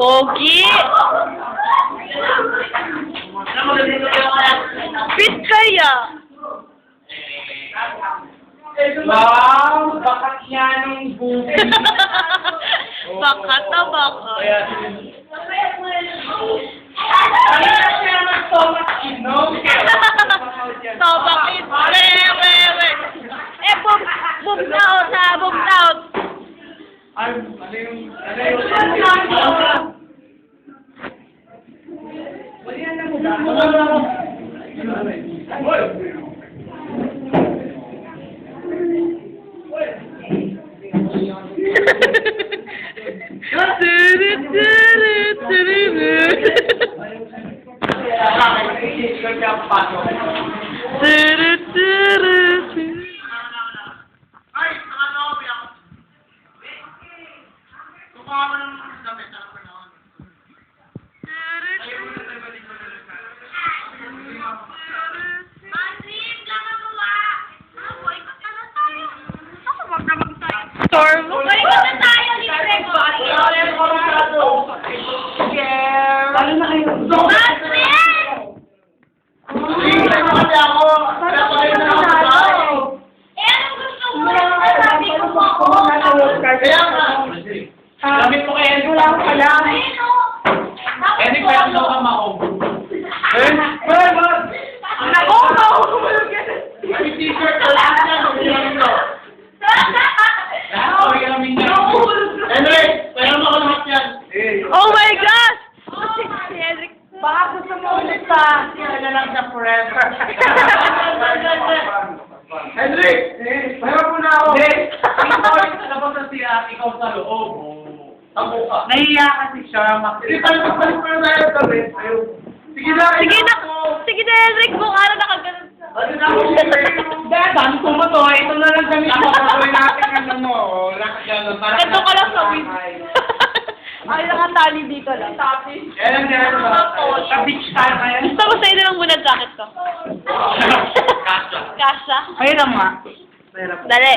Pogi! Fit kaya! Wow! Bakat yan ng bubi. baka na baka. Kaya, Kanina siya mag-stomach inom. Tobakit. We, we, we. Eh, boom, boom out ha, boom out. Ay, ano yung, ano yung, na mo Turu, turu, turu, turu, turu, turu. Lalo na kayo. Kaya nga. Sabi ko kay Andrew lang pala. Hindi kaya daw ka mao. Eh? Well, well. Ako, May t-shirt na lahat na. Lahat ko yung minyan. Anyway, kaya mo ako lahat yan. Oh my gosh! Si si Henrik. Baka gusto mo ulit pa. Sila na lang sa forever. Henrik! Mayroon mo na ako. Hindi. Ikaw yung labas na siya, ikaw sa loob. Ako ka. Nahiya kasi siya. Hindi tayo magbalik pa na tayo sa bed. Sige na. Sige na, sige na Henrik, kung ano nakaganon sa... Ano na ako? Dahil dami ko mo to. Ito na lang kami. Ako gagawin natin ano mo. Lakad gano'n. Ganito ka lang sa win. Ay, nakatali dito lang. Yan ang gano'n ba? Sa beach tayo kaya. Gusto mo sa inyo lang muna jacket ko. Kasha. Kasha? Ayun lang nga. Dali.